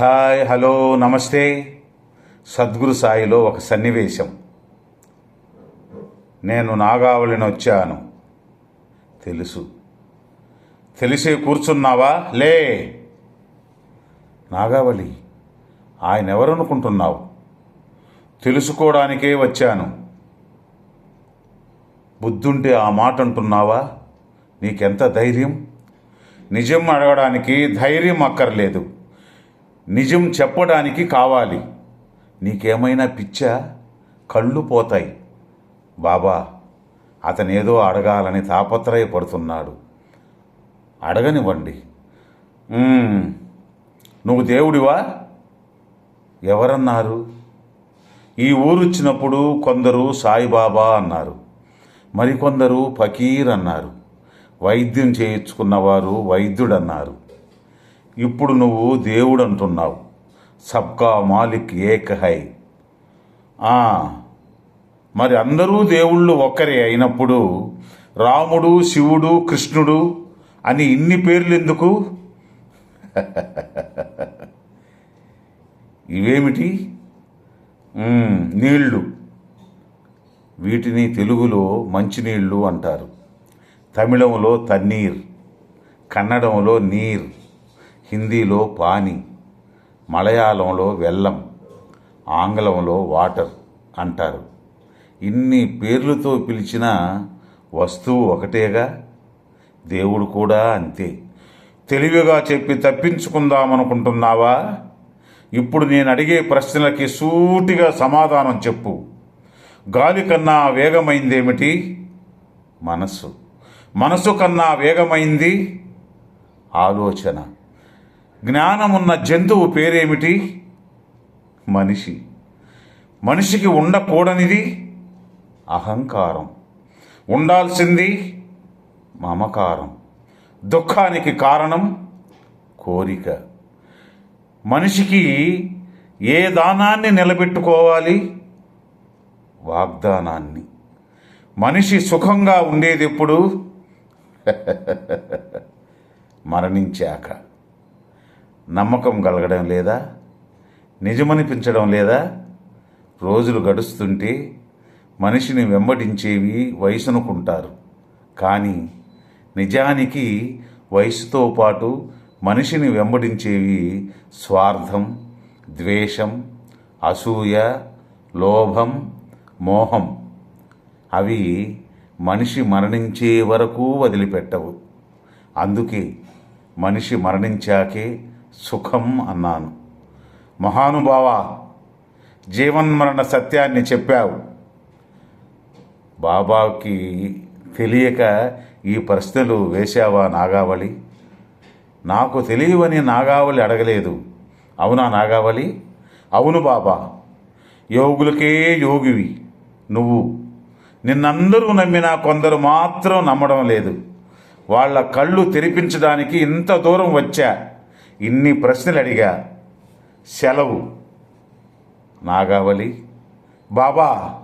Hi hello నమస్తే. సద్గురు సాయిలో ఒక సన్నివేశం. నేను నాగావళిని వచ్చాను. తెలుసు. తెలిసి కూర్చున్నావా? లే! నాగావళి ఆయన ఎవరనుకుంటున్నావు తెలుసుకోవడానికే వచ్చాను. బుద్ధుంటే ఆ మాట అంటున్నావా నీకెంత ధైర్యం? నిజం అడగడానికి ధైర్యం అక్కర్లేదు. నిజం చెప్పడానికి కావాలి. నీకేమైనా పిచ్చా? కళ్ళు పోతాయి. బాబా అతనేదో అడగాలని తాపత్రయపడుతున్నాడు. అడగనివ్వండి. నువ్వు దేవుడివా? ఎవరన్నారు? ఈ ఊరొచ్చినప్పుడు కొందరు సాయిబాబా అన్నారు. మరికొందరు ఫకీర్ అన్నారు. వైద్యం చేయించుకున్నవారు వైద్యుడన్నారు. ఇప్పుడు నువ్వు దేవుడు అంటున్నావు సబ్కా మాలిక్ ఏక హై. ఆ, మరి అందరూ దేవుళ్ళు ఒక్కరే అయినప్పుడు రాముడు శివుడు కృష్ణుడు అని ఇన్ని పేర్లు ఎందుకు? ఇవేమిటి? నీళ్ళు. నీళ్ళు వీటిని తెలుగులో మంచినీళ్ళు అంటారు. తమిళంలో తన్నీర్ కన్నడంలో నీర్. హిందీలో పానీ మలయాళంలో వెల్లం ఆంగ్లంలో వాటర్ అంటారు. ఇన్ని పేర్లతో పిలిచిన వస్తువు ఒకటేగా? దేవుడు కూడా అంతే. తెలివిగా చెప్పి తప్పించుకుందామనుకుంటున్నావా? ఇప్పుడు నేను అడిగే ప్రశ్నలకి సూటిగా సమాధానం చెప్పు. గాలి కన్నా వేగమైందేమిటి? మనస్సు. మనసు కన్నా వేగమైంది ఆలోచన. జ్ఞానమున్న జంతువు పేరేమిటి? మనిషి. మనిషికి ఉండకూడనిది అహంకారం. ఉండాల్సింది మమకారం. దుఃఖానికి కారణం కోరిక. మనిషికి ఏ దానాన్ని నిలబెట్టుకోవాలి? వాగ్దానాన్ని. మనిషి సుఖంగా ఉండేది ఎప్పుడు మరణించాక. నమ్మకం కలగడం లేదా? నిజమనిపించడం లేదా? రోజులు గడుస్తుంటే మనిషిని వెంబడించేవి వయసునుకుంటారు. కానీ నిజానికి వయసుతో పాటు మనిషిని వెంబడించేవి స్వార్థం ద్వేషం అసూయ లోభం మోహం. అవి మనిషి మరణించే వరకు వదిలిపెట్టవు. అందుకే మనిషి మరణించాకే సుఖం అన్నాను. మహానుభావ జీవన్మరణ సత్యాన్ని చెప్పావు. బాబాకి తెలియక ఈ ప్రశ్నలు వేశావా నాగావళి? నాకు తెలియవని నాగావళి అడగలేదు. అవునా నాగావళి? అవును బాబా యోగులకే యోగివి నువ్వు. నిన్నందరూ నమ్మినా కొందరు మాత్రం నమ్మడం లేదు. వాళ్ళ కళ్ళు తెరిపించడానికి ఇంత దూరం వచ్చా? ఇన్ని ప్రశ్నలు అడిగా. సెలవు. నాగావళి. బాబా